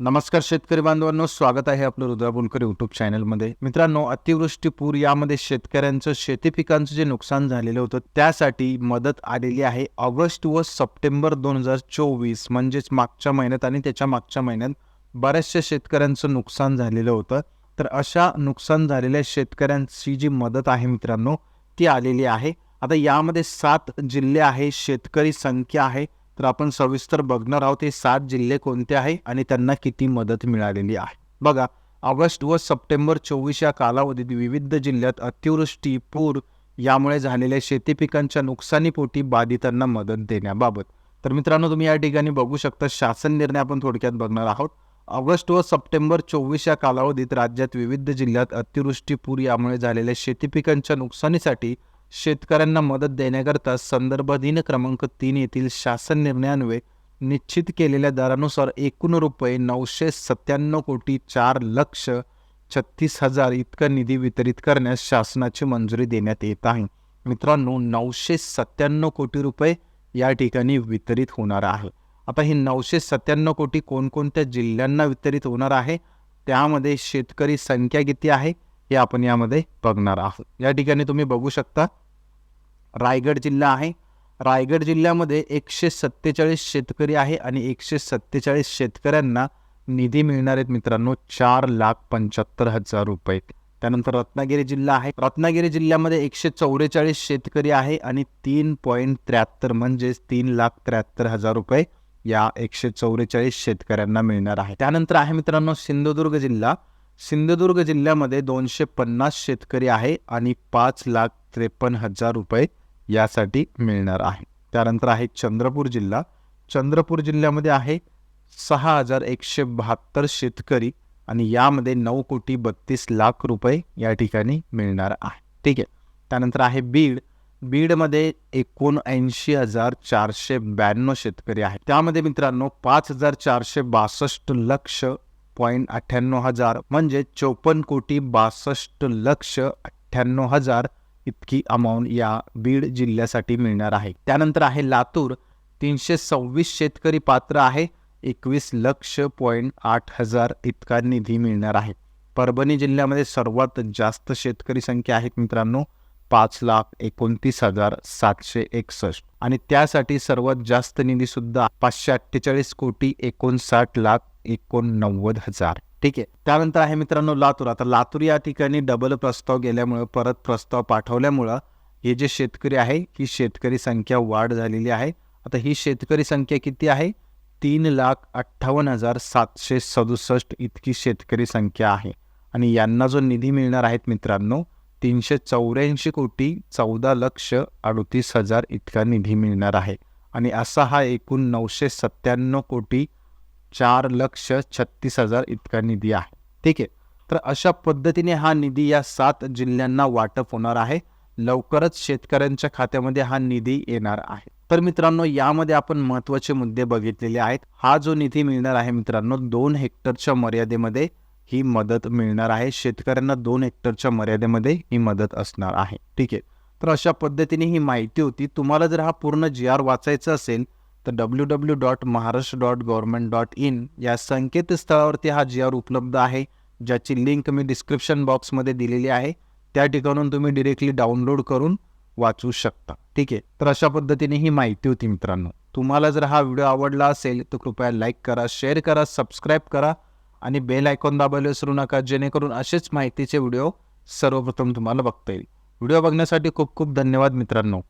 नमस्कार शेतकरी बांधवांनो स्वागत आहे आपलं रुद्रा बोलकर यूट्यूब चॅनलमध्ये मित्रांनो अतिवृष्टी पूर यामध्ये शेतकऱ्यांचं शेती पिकांचं जे नुकसान झालेलं होतं त्यासाठी मदत आलेली आहे. ऑगस्ट व सप्टेंबर दोन हजार चोवीस म्हणजेच मागच्या महिन्यात आणि त्याच्या मागच्या महिन्यात बऱ्याचशा शेतकऱ्यांचं नुकसान झालेलं होतं. तर अशा नुकसान झालेल्या शेतकऱ्यांची जी मदत आहे मित्रांनो ती आलेली आहे. आता यामध्ये सात जिल्हे आहे शेतकरी संख्या आहे. तर आपण सविस्तर बघणार आहोत हे सात जिल्हे कोणते आहे आणि त्यांना किती मदत मिळालेली आहे. बघा ऑगस्ट व सप्टेंबर चोवीस या कालावधीत विविध जिल्ह्यात अतिवृष्टी पूर यामुळे झालेल्या शेती पिकांच्या नुकसानीपोटी बाधितांना मदत देण्याबाबत. तर मित्रांनो तुम्ही या ठिकाणी बघू शकता शासन निर्णय आपण थोडक्यात बघणार आहोत. ऑगस्ट व सप्टेंबर चोवीस या कालावधीत राज्यात विविध जिल्ह्यात अतिवृष्टी पूर यामुळे झालेल्या शेती पिकांच्या नुकसानीसाठी शेतकऱ्यांना मदत देण्याकरता संदर्भ दिन क्रमांक तीन येथील शासन निर्णयान्वये निश्चित केलेल्या दरानुसार एकूण रुपये नऊशे सत्त्याण्णव कोटी चार लक्ष छत्तीस हजार इतका निधी वितरित करण्यास शासनाची मंजुरी देण्यात येत आहे. मित्रांनो नऊशे सत्त्याण्णव कोटी रुपये या ठिकाणी वितरित होणार आहे. आता ही नऊशे सत्त्याण्णव कोटी कोणकोणत्या जिल्ह्यांना वितरित होणार आहे? त्यामध्ये शेतकरी संख्या किती आहे? हे आपण यामध्ये बघणार आहोत. या ठिकाणी तुम्ही बघू शकता रायगड जिल्हा आहे. रायगड जिल्ह्यामध्ये एकशे सत्तेचाळीस शेतकरी आहे आणि एकशे सत्तेचाळीस शेतकऱ्यांना निधी मिळणार आहेत मित्रांनो चार लाख पंच्याहत्तर हजार रुपये. त्यानंतर रत्नागिरी जिल्हा आहे. रत्नागिरी जिल्ह्यामध्ये एकशे चौवेचाळीस शेतकरी आहे आणि तीन पॉईंट त्र्याहत्तर म्हणजेच तीन लाख त्र्याहत्तर हजार रुपये या एकशे चौवेचाळीस शेतकऱ्यांना मिळणार आहे. त्यानंतर आहे मित्रांनो सिंधुदुर्ग जिल्हा. सिंधुदुर्ग जिल्ह्यामध्ये दोनशे पन्नास शेतकरी आहे आणि पाच लाख त्रेपन्न हजार रुपये यासाठी मिळणार आहे. त्यानंतर आहे चंद्रपूर जिल्हा. चंद्रपूर जिल्ह्यामध्ये आहे सहा हजार एकशे बहात्तर शेतकरी आणि यामध्ये नऊ कोटी बत्तीस लाख रुपये या ठिकाणी मिळणार आहे. ठीक आहे. त्यानंतर आहे बीड. बीडमध्ये एकोणऐंशी हजार चारशे ब्याण्णव शेतकरी आहेत. त्यामध्ये मित्रांनो पाच हजार चारशे बासष्ट लक्ष पॉईंट अठ्ठ्याण्णव हजार म्हणजे चोपन्न कोटी बासष्ट लक्ष अठ्ठ्याण्णव हजार इतकी अमाऊंट या बीड जिल्ह्यासाठी मिळणार आहे. त्यानंतर आहे लातूर तीनशे सव्वीस शेतकरी पात्र आहे एकवीस लक्ष पॉईंट आठ हजार इतका निधी मिळणार आहे. परभणी जिल्ह्यामध्ये सर्वात जास्त शेतकरी संख्या आहेत मित्रांनो पाच लाख एकोणतीस हजार सातशे एकसष्ट. आणि त्यासाठी सर्वात जास्त निधी सुद्धा पाचशे अठ्ठेचाळीस कोटी एकोणसाठ लाख एकोणनव्वद हजार. ठीक आहे. त्यानंतर आहे मित्रांनो लातूर. आता लातूर या ठिकाणी डबल प्रस्ताव गेल्यामुळं परत प्रस्ताव पाठवल्यामुळं हे जे शेतकरी आहे ही शेतकरी संख्या वाढ झालेली आहे. आता ही शेतकरी संख्या किती आहे? तीन लाख अठ्ठावन्न हजार सातशे सदुसष्ट इतकी शेतकरी संख्या आहे. आणि यांना जो निधी मिळणार आहेत मित्रांनो तीनशे चौऱ्याऐंशी कोटी चौदा लक्ष अडतीस हजार इतका निधी मिळणार आहे. आणि असा हा एकूण नऊशे सत्त्याण्णव कोटी चार लक्ष छत्तीस हजार इतका निधी आहे. ठीक आहे. तर अशा पद्धतीने हा निधी या सात जिल्ह्यांना वाटप होणार आहे. लवकरच शेतकऱ्यांच्या खात्यामध्ये हा निधी येणार आहे. तर मित्रांनो यामध्ये आपण महत्त्वाचे मुद्दे बघितलेले आहेत. हा जो निधी मिळणार आहे मित्रांनो दोन हेक्टरच्या मर्यादेमध्ये ही मदत मिळणार आहे. शेतकऱ्यांना दोन हेक्टरच्या मर्यादेमध्ये ही मदत असणार आहे. ठीक आहे. तर अशा पद्धतीने ही माहिती होती. तुम्हाला जर हा पूर्ण जी आर वाचायचा असेल तर W W dot Maharashtra dot government dot in या संकेतस्थळावरती हा जी आर उपलब्ध आहे ज्याची लिंक मी डिस्क्रिप्शन बॉक्समध्ये दिलेली आहे त्या ठिकाणून तुम्ही डिरेक्टली डाउनलोड करून वाचू शकता. ठीक आहे? तर अशा पद्धतीने ही माहिती होती मित्रांनो. तुम्हाला जर हा व्हिडिओ आवडला असेल तर कृपया लाईक करा शेअर करा सबस्क्राईब करा आणि बेल आयकॉन दाबायला विसरू नका जेणेकरून असेच माहितीचे व्हिडिओ सर्वप्रथम तुम्हाला बघता येईल. व्हिडिओ बघण्यासाठी खूप खूप धन्यवाद मित्रांनो.